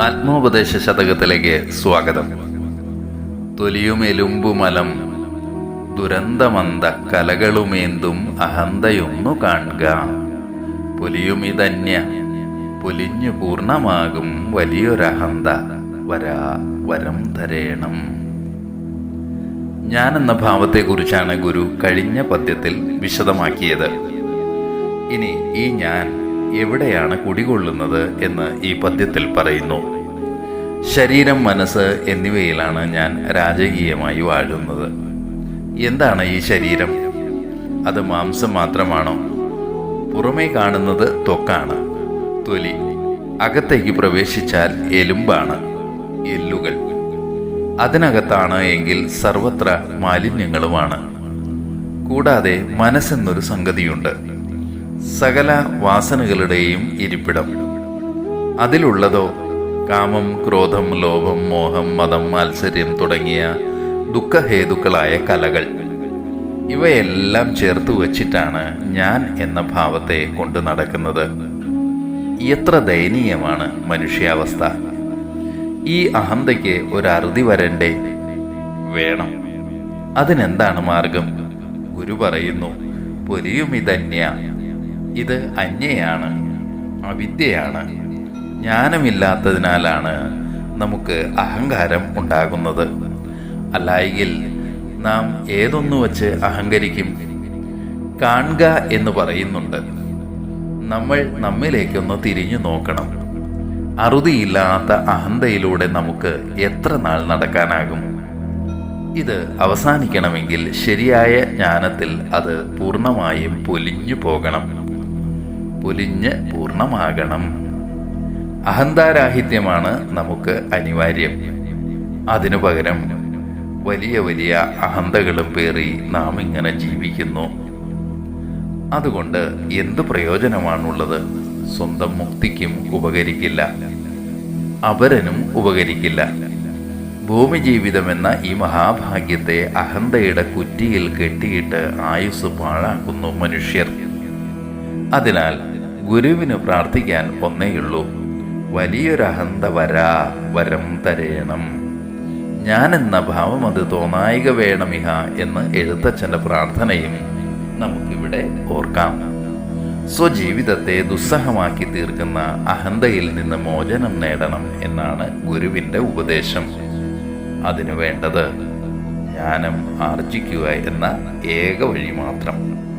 ആത്മോപദേശ ശതകത്തിലേക്ക് സ്വാഗതം. തൊലിയും എലുമ്പുമലം ദുരന്തമന്ത കലകളുമേന്തും അഹന്തയൊന്നു കാണുക. പുലിയുമിതന്യ പുലിഞ്ഞു പൂർണമാകും വലിയൊരഹന്ത. വരാ വരം ധരേണം. ഞാൻ എന്ന ഭാവത്തെക്കുറിച്ചാണ് ഗുരു കഴിഞ്ഞ പദ്യത്തിൽ വിശദമാക്കിയത്. ഇനി ഈ ഞാൻ എവിടെയാണ് കുടികൊള്ളുന്നത് എന്ന് ഈ പദ്യത്തിൽ പറയുന്നു. ശരീരം മനസ്സ് എന്നിവയിലാണ് ഞാൻ രാജകീയമായി വാഴുന്നത്. എന്താണ് ഈ ശരീരം? അത് മാംസം മാത്രമാണോ? പുറമേ കാണുന്നത് തൊക്കാണ് തൊലി അകത്തേക്ക് പ്രവേശിച്ചാൽ എലുമ്പാണ് എല്ലുകൾ. അതിനകത്താണ് എങ്കിൽ സർവത്ര മാലിന്യങ്ങളുമാണ്. കൂടാതെ മനസ്സെന്നൊരു സംഗതിയുണ്ട്. സകല വാസനകളുടെയും ഇരിപ്പിടം. അതിലുള്ളതോ കാമം ക്രോധം ലോഭം മോഹം മതം മാത്സര്യം തുടങ്ങിയ ദുഃഖഹേതുക്കളായ കലകൾ. ഇവയെല്ലാം ചേർത്ത് വച്ചിട്ടാണ് ഞാൻ എന്ന ഭാവത്തെ കൊണ്ട് നടക്കുന്നത്. എത്ര ദയനീയമാണ് മനുഷ്യാവസ്ഥ. ഈ അഹന്തയ്ക്ക് ഒരു വരണ്ടേ? വേണം. അതിനെന്താണ് മാർഗം? ഗുരു പറയുന്നു പൊലിയും ഇതന്യ ഇത് അന്യയാണ് അവിദ്യയാണ്. ജ്ഞാനമില്ലാത്തതിനാലാണ് നമുക്ക് അഹങ്കാരം ഉണ്ടാകുന്നത്. അല്ലായെങ്കിൽ നാം ഏതൊന്നു വച്ച് അഹങ്കരിക്കും? കാണുക എന്ന് പറയുന്നുണ്ട്. നമ്മൾ നമ്മിലേക്കൊന്ന് തിരിഞ്ഞു നോക്കണം. അറുതിയില്ലാത്ത അഹന്തയിലൂടെ നമുക്ക് എത്ര നാൾ നടക്കാനാകും? ഇത് അവസാനിക്കണമെങ്കിൽ ശരിയായ ജ്ഞാനത്തിൽ അത് പൂർണമായും പൊലിഞ്ഞു പോകണം. പൊലിഞ്ഞ് പൂർണമാകണം. അഹന്താരാഹിത്യമാണ് നമുക്ക് അനിവാര്യം. അതിനു പകരം വലിയ വലിയ അഹന്തകളും പേറി നാം ഇങ്ങനെ ജീവിക്കുന്നു. അതുകൊണ്ട് എന്ത് പ്രയോജനമാണുള്ളത്? സ്വന്തം മുക്തിക്കും ഉപകരിക്കില്ല. അപരനും ഉപകരിക്കില്ല. ഭൂമി ജീവിതമെന്ന ഈ മഹാഭാഗ്യത്തെ അഹന്തയുടെ കുറ്റിയിൽ കെട്ടിയിട്ട് ആയുസ് പാഴാക്കുന്നു മനുഷ്യർ. അതിനാൽ ഗുരുവിന് പ്രാർത്ഥിക്കാൻ ഒന്നേയുള്ളൂ. വലിയൊരഹന്ത വരാ വരം തരേണം. ഞാനെന്ന ഭാവം അത് തോന്നായിക വേണമിഹ എന്ന് എഴുത്തച്ഛന്റെ പ്രാർത്ഥനയും നമുക്കിവിടെ ഓർക്കാം. സ്വജീവിതത്തെ ദുസ്സഹമാക്കി തീർക്കുന്ന അഹന്തയിൽ നിന്ന് മോചനം നേടണം എന്നാണ് ഗുരുവിന്റെ ഉപദേശം. അതിനു വേണ്ടത് ജ്ഞാനം ആർജിക്കുക എന്ന ഏക വഴി മാത്രം.